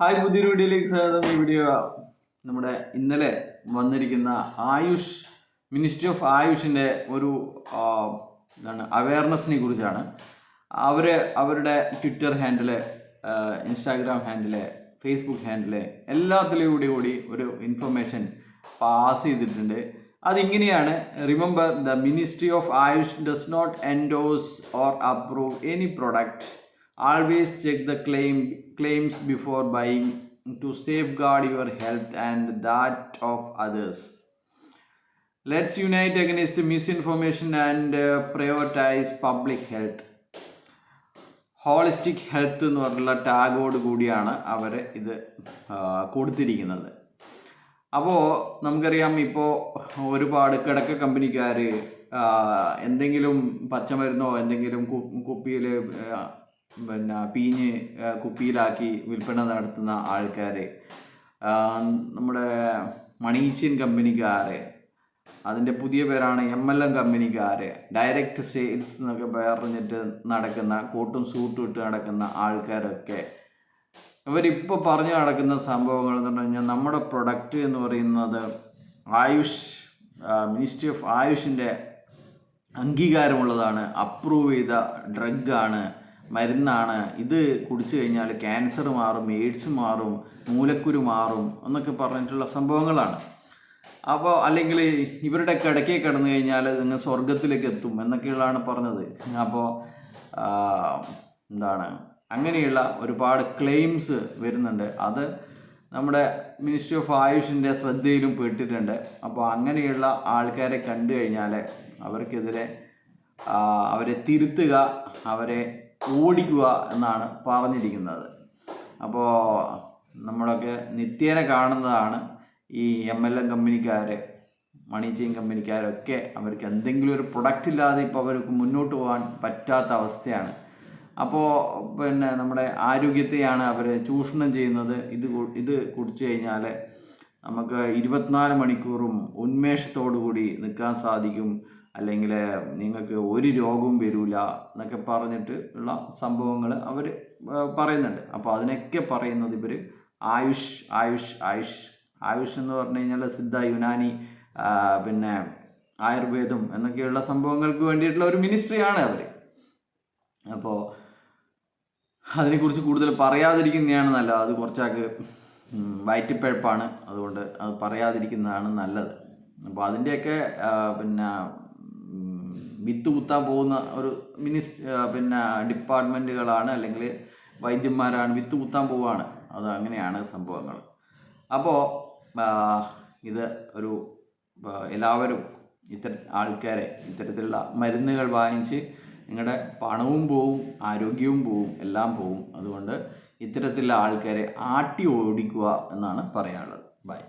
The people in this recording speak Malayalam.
ഹായ് പുതിയൊരു വീഡിയോയിലേക്ക് സ്വാഗതം. ഈ വീഡിയോ നമ്മുടെ ഇന്നലെ വന്നിരിക്കുന്ന ആയുഷ് മിനിസ്ട്രി ഓഫ് ആയുഷിന്റെ ഒരു എന്താണ് അവയർനെസ്സിനെ കുറിച്ചാണ്. അവർ അവരുടെ Twitter handle Instagram handle Facebook handle എല്ലാത്തിലൂടെ കൂടി ഒരു ഇൻഫർമേഷൻ പാസ് ചെയ്തിട്ടുണ്ട്. അതിങ്ങനെയാണ്. Remember the ministry of Ayush does not endorse or approve any product always check the claim claims before buying to safeguard your health and that of others let's unite against the misinformation and uh, prioritize public health holistic health എന്ന് പറഞ്ഞുള്ള ടാഗോട് കൂടിയാണ് അവർ ഇത് കൊടുത്തിരിക്കുന്നത് അപ്പോൾ നമുക്കറിയാം ഇപ്പോൾ ഒരുപാട് കിടക്ക കമ്പനിക്കാർ എന്തെങ്കിലും പച്ചമരുന്നോ എന്തെങ്കിലും കുപ്പിയിൽ പിന്നെ പീഞ്ഞ് കുപ്പിയിലാക്കി വിൽപ്പന നടത്തുന്ന ആൾക്കാർ നമ്മുടെ മണീച്ചിൻ കമ്പനിക്കാർ അതിന്റെ പുതിയ പേരാണ് എം എൽ എം കമ്പനിക്കാർ ഡയറക്റ്റ് സെയിൽസ് എന്നൊക്കെ പറഞ്ഞിട്ട് നടക്കുന്ന കോട്ടും സൂട്ടും ഇട്ട് നടക്കുന്ന ആൾക്കാരൊക്കെ. ഇവരിപ്പോൾ പറഞ്ഞു നടക്കുന്ന സംഭവങ്ങൾ എന്ന് പറഞ്ഞു കഴിഞ്ഞാൽ നമ്മുടെ പ്രൊഡക്റ്റ് എന്ന് പറയുന്നത് ആയുഷ് മിനിസ്ട്രി ഓഫ് ആയുഷിന്റെ അംഗീകാരമുള്ളതാണ് അപ്രൂവ് ചെയ്ത ഡ്രഗാണ്. മരുന്നാണ്. ഇത് കുടിച്ചു കഴിഞ്ഞാൽ ക്യാൻസർ മാറും എയ്ഡ്സ് മാറും മൂലക്കുരു മാറും എന്നൊക്കെ പറഞ്ഞിട്ടുള്ള സംഭവങ്ങളാണ്. അപ്പോൾ അല്ലെങ്കിൽ ഇവരുടെ കിടക്കേ കിടന്നു കഴിഞ്ഞാൽ നിങ്ങൾ സ്വർഗത്തിലേക്ക് എത്തും എന്നൊക്കെയുള്ളതാണ് പറഞ്ഞത്. അപ്പോൾ എന്താണ് അങ്ങനെയുള്ള ഒരുപാട് ക്ലെയിംസ് വരുന്നുണ്ട്. അത് നമ്മുടെ മിനിസ്ട്രി ഓഫ് ആയുഷിന്റെ ശ്രദ്ധയിലും പെട്ടിട്ടുണ്ട്. അപ്പോൾ അങ്ങനെയുള്ള ആൾക്കാരെ കണ്ടു കഴിഞ്ഞാൽ അവർക്കെതിരെ അവരെ തിരുത്തുക അവരെ ഓടിക്കുക എന്നാണ് പറഞ്ഞിരിക്കുന്നത്. അപ്പോൾ നമ്മളൊക്കെ നിത്യേന കാണുന്നതാണ് ഈ എം എൽ എം കമ്പനിക്കാർ മണി കമ്പനിക്കാരൊക്കെ അവർക്ക് എന്തെങ്കിലും ഒരു പ്രൊഡക്റ്റ് ഇല്ലാതെ ഇപ്പോൾ അവർക്ക് മുന്നോട്ട് പോകാൻ പറ്റാത്ത അവസ്ഥയാണ്. അപ്പോൾ പിന്നെ നമ്മുടെ ആരോഗ്യത്തെയാണ് അവർ ചൂഷണം ചെയ്യുന്നത്. ഇത് ഇത് കുടിച്ചു കഴിഞ്ഞാൽ നമുക്ക് ഇരുപത്തിനാല് മണിക്കൂറും ഉന്മേഷത്തോടു കൂടി നിൽക്കാൻ സാധിക്കും. അല്ലെങ്കിൽ നിങ്ങൾക്ക് ഒരു രോഗവും വരില്ല എന്നൊക്കെ പറഞ്ഞിട്ട് ഉള്ള സംഭവങ്ങൾ അവർ പറയുന്നുണ്ട്. അപ്പോൾ അതിനൊക്കെ പറയുന്നത് ഇവർ ആയുഷ് ആയുഷ് ആയുഷ്. ആയുഷ് എന്ന് പറഞ്ഞു കഴിഞ്ഞാൽ സിദ്ധ യുനാനി പിന്നെ ആയുർവേദം എന്നൊക്കെയുള്ള സംഭവങ്ങൾക്ക് വേണ്ടിയിട്ടുള്ള ഒരു മിനിസ്ട്രിയാണ് അവർ അപ്പോൾ അതിനെക്കുറിച്ച് കൂടുതൽ പറയാതിരിക്കുന്നതാണ് നല്ലത്. അത് കുറച്ചൊക്കെ വയറ്റിപ്പഴപ്പാണ്. അതുകൊണ്ട് അത് പറയാതിരിക്കുന്നതാണ് നല്ലത്. അപ്പോൾ അതിന്റെയൊക്കെ പിന്നെ വിത്ത് കുത്താൻ പോകുന്ന ഒരു മിനിസ് പിന്നെ ഡിപ്പാർട്ട്മെന്റുകളാണ് അല്ലെങ്കിൽ വൈദ്യന്മാരാണ് വിത്ത് കുത്താൻ പോവുകയാണ് അത് അങ്ങനെയാണ് സംഭവങ്ങൾ. അപ്പോൾ ഇത് ഒരു എല്ലാവരും ഇത്തര ആൾക്കാരെ ഇത്തരത്തിലുള്ള മരുന്നുകൾ വാങ്ങിച്ച് നിങ്ങളുടെ പണവും പോവും ആരോഗ്യവും പോവും എല്ലാം പോവും. അതുകൊണ്ട് ഇത്തരത്തിലുള്ള ആൾക്കാരെ ആട്ടി ഓടിക്കുക എന്നാണ് പറയാനുള്ളത്. ബൈ